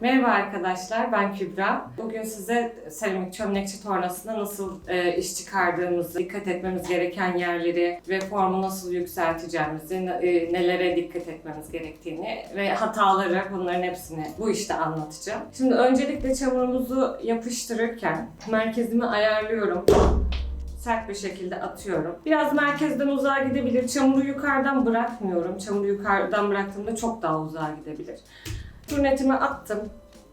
Merhaba arkadaşlar, ben Kübra. Bugün size seramik çömlekçi tornasında nasıl e, iş çıkardığımızı, dikkat etmemiz gereken yerleri ve formu nasıl yükselteceğimizi, e, nelere dikkat etmemiz gerektiğini ve hataları bunların hepsini bu işte anlatacağım. Şimdi öncelikle çamurumuzu yapıştırırken merkezimi ayarlıyorum. Sert bir şekilde atıyorum. Biraz merkezden uzağa gidebilir. Çamuru yukarıdan bırakmıyorum. Çamuru yukarıdan bıraktığımda çok daha uzağa gidebilir. Turnetimi attım.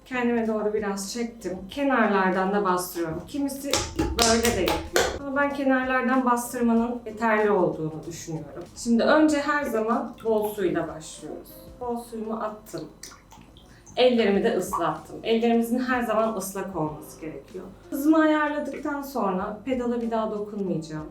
Kendime doğru biraz çektim. Kenarlardan da bastırıyorum. Kimisi böyle de yapıyor. Ama ben kenarlardan bastırmanın yeterli olduğunu düşünüyorum. Şimdi önce her zaman bol suyla başlıyoruz. Bol suyumu attım. Ellerimi de ıslattım. Ellerimizin her zaman ıslak olması gerekiyor. Hızımı ayarladıktan sonra pedala bir daha dokunmayacağım.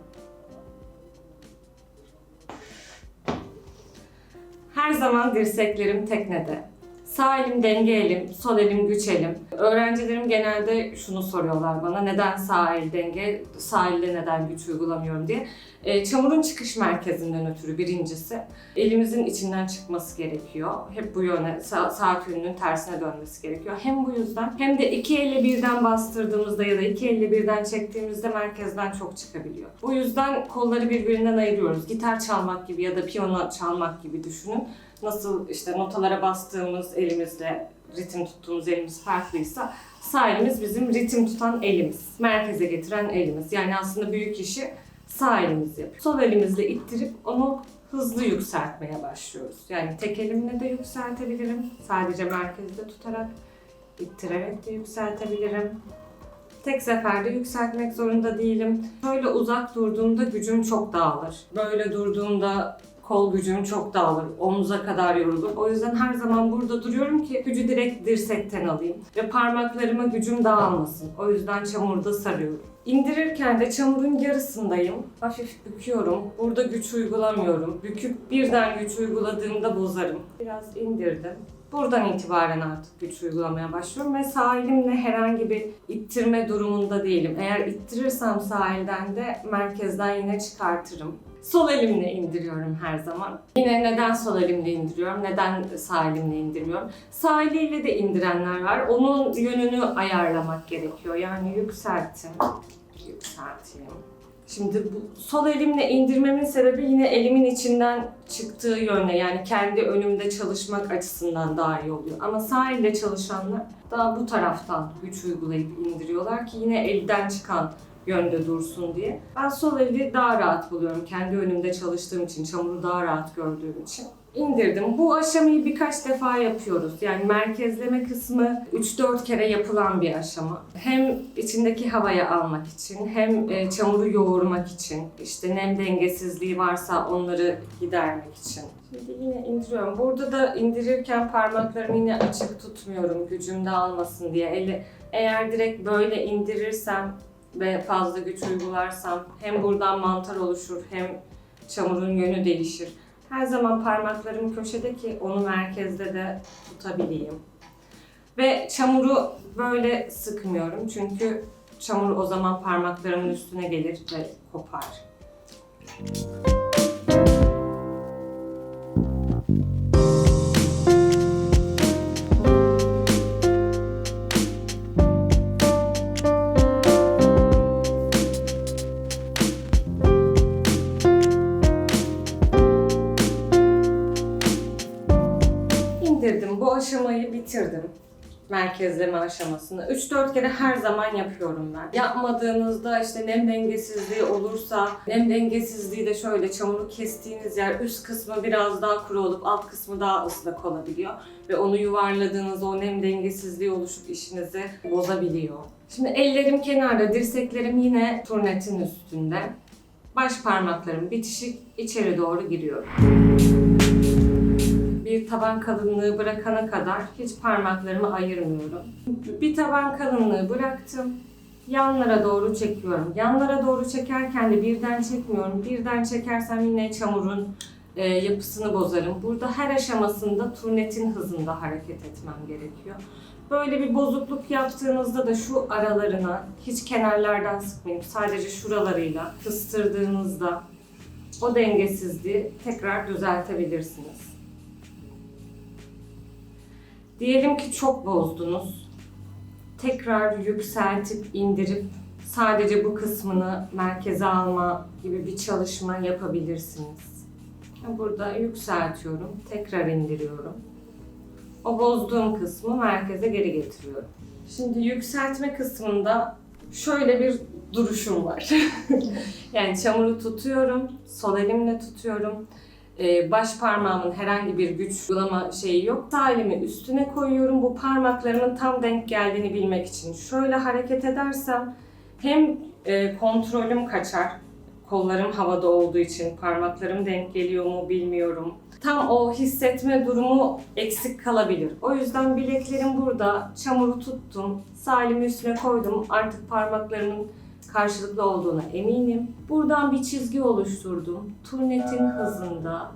Her zaman dirseklerim teknede. Sağ elim denge elim, sol elim güç elim. Öğrencilerim genelde şunu soruyorlar bana. Neden sağ el denge, sağ elde neden güç uygulamıyorum diye. E, çamurun çıkış merkezinden ötürü birincisi. Elimizin içinden çıkması gerekiyor. Hep bu yöne, sağ, sağ külünün tersine dönmesi gerekiyor. Hem bu yüzden hem de iki elle birden bastırdığımızda ya da iki elle birden çektiğimizde merkezden çok çıkabiliyor. Bu yüzden kolları birbirinden ayırıyoruz. Gitar çalmak gibi ya da piyano çalmak gibi düşünün nasıl işte notalara bastığımız elimizle ritim tuttuğumuz elimiz farklıysa sağ bizim ritim tutan elimiz. Merkeze getiren elimiz. Yani aslında büyük işi sağ elimiz yapıyor. Sol elimizle ittirip onu hızlı yükseltmeye başlıyoruz. Yani tek elimle de yükseltebilirim. Sadece merkezde tutarak, ittirerek de yükseltebilirim. Tek seferde yükseltmek zorunda değilim. Böyle uzak durduğumda gücüm çok dağılır. Böyle durduğumda kol gücüm çok dağılır. Omuza kadar yorulur. O yüzden her zaman burada duruyorum ki gücü direkt dirsekten alayım. Ve parmaklarıma gücüm dağılmasın. O yüzden çamurda sarıyorum. İndirirken de çamurun yarısındayım. Hafif büküyorum. Burada güç uygulamıyorum. Büküp birden güç uyguladığımda bozarım. Biraz indirdim. Buradan itibaren artık güç uygulamaya başlıyorum ve sağ elimle herhangi bir ittirme durumunda değilim. Eğer ittirirsem sağ elden de merkezden yine çıkartırım. Sol elimle indiriyorum her zaman. Yine neden sol elimle indiriyorum, neden sağ elimle indirmiyorum? Sağ eliyle de indirenler var. Onun yönünü ayarlamak gerekiyor. Yani yükseltin, yükselteyim. Şimdi bu sol elimle indirmemin sebebi yine elimin içinden çıktığı yönle yani kendi önümde çalışmak açısından daha iyi oluyor. Ama sağ elle çalışanlar daha bu taraftan güç uygulayıp indiriyorlar ki yine elden çıkan yönde dursun diye. Ben sol eli daha rahat buluyorum kendi önümde çalıştığım için, çamuru daha rahat gördüğüm için. İndirdim. Bu aşamayı birkaç defa yapıyoruz. Yani merkezleme kısmı 3-4 kere yapılan bir aşama. Hem içindeki havayı almak için hem e, çamuru yoğurmak için, işte nem dengesizliği varsa onları gidermek için. Şimdi yine indiriyorum. Burada da indirirken parmaklarımı yine açık tutmuyorum gücüm dağılmasın diye. Eli eğer direkt böyle indirirsem ve fazla güç uygularsam hem buradan mantar oluşur hem çamurun yönü değişir. Her zaman parmaklarım köşede ki onu merkezde de tutabileyim. Ve çamuru böyle sıkmıyorum çünkü çamur o zaman parmaklarımın üstüne gelir ve kopar. İndirdim. Merkezleme aşamasını. 3-4 kere her zaman yapıyorum ben. Yapmadığınızda işte nem dengesizliği olursa, nem dengesizliği de şöyle çamuru kestiğiniz yer üst kısmı biraz daha kuru olup alt kısmı daha ıslak olabiliyor. Ve onu yuvarladığınızda o nem dengesizliği oluşup işinizi bozabiliyor. Şimdi ellerim kenarda, dirseklerim yine turnetin üstünde. Baş parmaklarım bitişik içeri doğru giriyorum bir taban kalınlığı bırakana kadar hiç parmaklarımı ayırmıyorum. Bir taban kalınlığı bıraktım. Yanlara doğru çekiyorum. Yanlara doğru çekerken de birden çekmiyorum. Birden çekersem yine çamurun e, yapısını bozarım. Burada her aşamasında turnetin hızında hareket etmem gerekiyor. Böyle bir bozukluk yaptığınızda da şu aralarına hiç kenarlardan sıkmayın. Sadece şuralarıyla kıstırdığınızda o dengesizliği tekrar düzeltebilirsiniz. Diyelim ki çok bozdunuz. Tekrar yükseltip indirip sadece bu kısmını merkeze alma gibi bir çalışma yapabilirsiniz. Burada yükseltiyorum, tekrar indiriyorum. O bozduğum kısmı merkeze geri getiriyorum. Şimdi yükseltme kısmında şöyle bir duruşum var. yani çamuru tutuyorum, sol elimle tutuyorum. Ee, baş parmağımın herhangi bir güç uygulama şeyi yok. Sağ elimi üstüne koyuyorum. Bu parmaklarımın tam denk geldiğini bilmek için. Şöyle hareket edersem hem e, kontrolüm kaçar. Kollarım havada olduğu için parmaklarım denk geliyor mu bilmiyorum. Tam o hissetme durumu eksik kalabilir. O yüzden bileklerim burada. Çamuru tuttum. Sağ elimi üstüne koydum. Artık parmaklarımın karşılıklı olduğuna eminim. Buradan bir çizgi oluşturdum. Turnetin hızında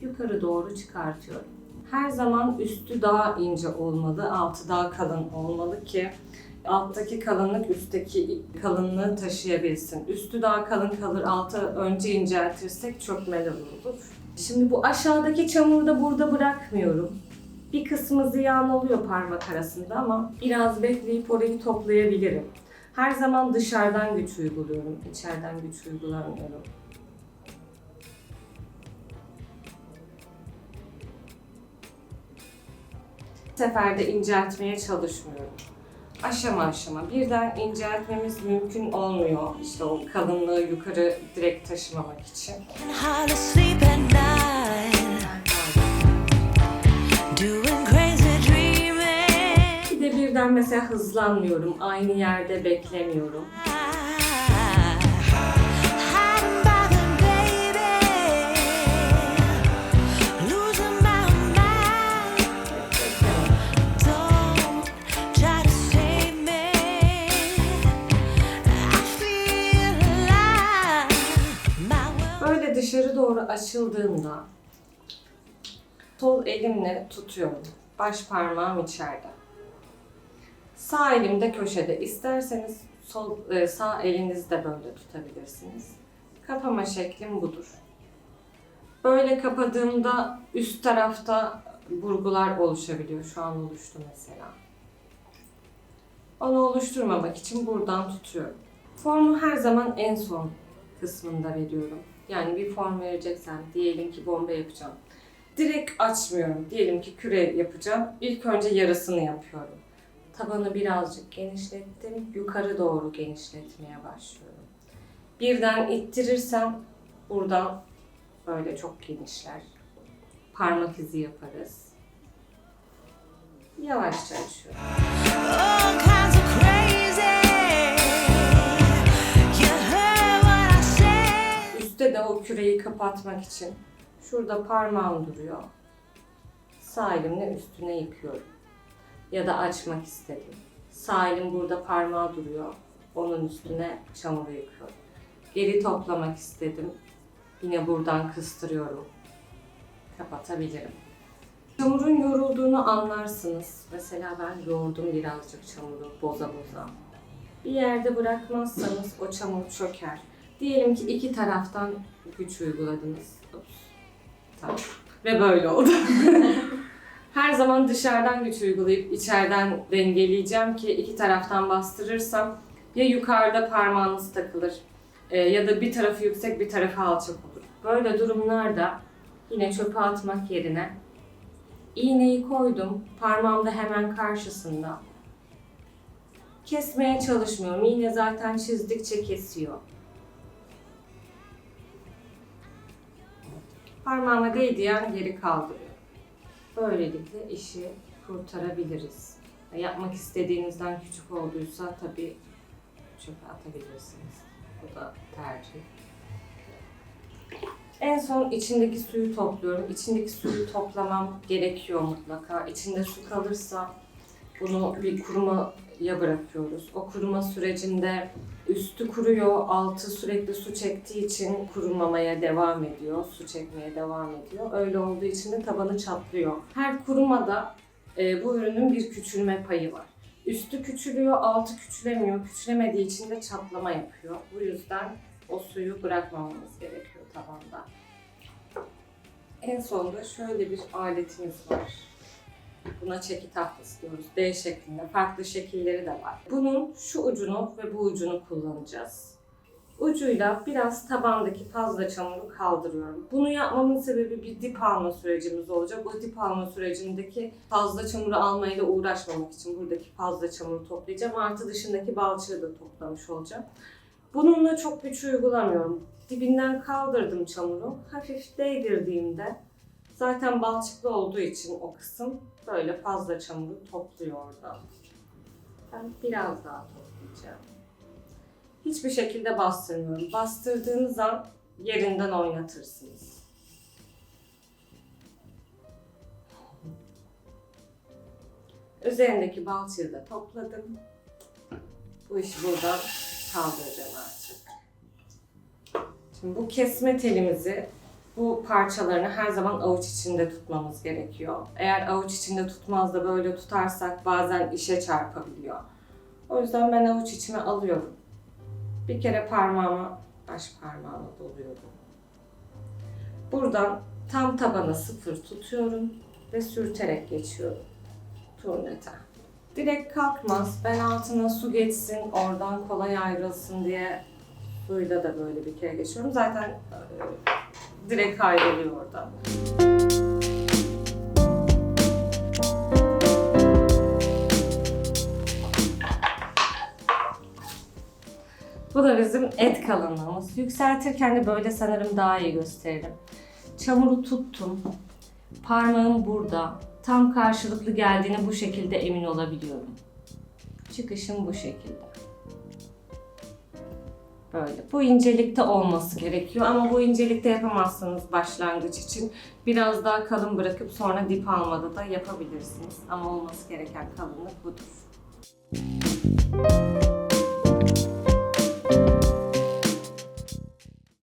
yukarı doğru çıkartıyorum. Her zaman üstü daha ince olmalı, altı daha kalın olmalı ki alttaki kalınlık üstteki kalınlığı taşıyabilsin. Üstü daha kalın kalır, altı önce inceltirsek çok melal olur. Şimdi bu aşağıdaki çamuru da burada bırakmıyorum. Bir kısmı ziyan oluyor parmak arasında ama biraz bekleyip orayı toplayabilirim. Her zaman dışarıdan güç uyguluyorum, içeriden güç uygulamıyorum. seferde inceltmeye çalışmıyorum. Aşama aşama. Birden inceltmemiz mümkün olmuyor. İşte o kalınlığı yukarı direkt taşımamak için. Me. I feel alive. My world. Böyle dışarı doğru açıldığımda sol elimle tutuyorum. Baş parmağım içeride. Sağ elimde köşede. İsterseniz sol e, sağ elinizde böyle tutabilirsiniz. Kapama şeklim budur. Böyle kapadığımda üst tarafta burgular oluşabiliyor. Şu an oluştu mesela. Onu oluşturmamak için buradan tutuyorum. Formu her zaman en son kısmında veriyorum. Yani bir form vereceksem diyelim ki bomba yapacağım. Direkt açmıyorum. Diyelim ki küre yapacağım. İlk önce yarısını yapıyorum. Tabanı birazcık genişlettim. Yukarı doğru genişletmeye başlıyorum. Birden ittirirsem buradan böyle çok genişler. Parmak izi yaparız. Yavaşça açıyorum. Üstte de o küreyi kapatmak için şurada parmağım duruyor. Sağ elimle üstüne yıkıyorum. Ya da açmak istedim. Sağ burada parmağı duruyor. Onun üstüne çamuru yıkıyorum. Geri toplamak istedim. Yine buradan kıstırıyorum. Kapatabilirim. Çamurun yorulduğunu anlarsınız. Mesela ben yoğurdum birazcık çamuru boza boza. Bir yerde bırakmazsanız o çamur çöker. Diyelim ki iki taraftan güç uyguladınız. Ups. Tamam. Ve böyle oldu. Her zaman dışarıdan güç uygulayıp içeriden dengeleyeceğim ki iki taraftan bastırırsam ya yukarıda parmağınız takılır e, ya da bir tarafı yüksek bir tarafı alçak olur. Böyle durumlarda yine çöpe atmak yerine iğneyi koydum parmağım da hemen karşısında. Kesmeye çalışmıyorum. İğne zaten çizdikçe kesiyor. Parmağıma değdiği an geri kaldırıyor. Böylelikle işi kurtarabiliriz. Yapmak istediğinizden küçük olduysa tabii çöpe atabilirsiniz. Bu da tercih. En son içindeki suyu topluyorum. İçindeki suyu toplamam gerekiyor mutlaka. İçinde su kalırsa bunu bir kurumaya bırakıyoruz. O kuruma sürecinde üstü kuruyor, altı sürekli su çektiği için kurumamaya devam ediyor, su çekmeye devam ediyor. Öyle olduğu için de tabanı çatlıyor. Her kurumada e, bu ürünün bir küçülme payı var. Üstü küçülüyor, altı küçülemiyor. Küçülemediği için de çatlama yapıyor. Bu yüzden o suyu bırakmamamız gerekiyor. tavanda. En sonunda şöyle bir aletimiz var. Buna çeki tahtası diyoruz. D şeklinde. Farklı şekilleri de var. Bunun şu ucunu ve bu ucunu kullanacağız. Ucuyla biraz tabandaki fazla çamuru kaldırıyorum. Bunu yapmamın sebebi bir dip alma sürecimiz olacak. O dip alma sürecindeki fazla çamuru almayla uğraşmamak için buradaki fazla çamuru toplayacağım. Artı dışındaki balçığı da toplamış olacağım. Bununla çok güç uygulamıyorum. Dibinden kaldırdım çamuru. Hafif değdirdiğimde zaten balçıklı olduğu için o kısım böyle fazla çamuru topluyor oradan. Ben biraz daha toplayacağım. Hiçbir şekilde bastırmıyorum. Bastırdığınız an yerinden oynatırsınız. Üzerindeki balçığı da topladım. Bu işi buradan kaldıracağım artık. Şimdi bu kesme telimizi bu parçalarını her zaman avuç içinde tutmamız gerekiyor. Eğer avuç içinde tutmaz da böyle tutarsak bazen işe çarpabiliyor. O yüzden ben avuç içime alıyorum. Bir kere parmağıma, baş parmağıma doluyorum. Buradan tam tabana sıfır tutuyorum ve sürterek geçiyorum. Turnete. Direkt kalkmaz. Ben altına su geçsin, oradan kolay ayrılsın diye suyla da böyle bir kere geçiyorum. Zaten e, direkt ayrılıyor oradan. Bu da bizim et kalınlığımız. Yükseltirken de böyle sanırım daha iyi gösteririm. Çamuru tuttum. Parmağım burada. Tam karşılıklı geldiğine bu şekilde emin olabiliyorum. Çıkışım bu şekilde. Böyle. Bu incelikte olması gerekiyor ama bu incelikte yapamazsanız başlangıç için biraz daha kalın bırakıp sonra dip almada da yapabilirsiniz. Ama olması gereken kalınlık budur.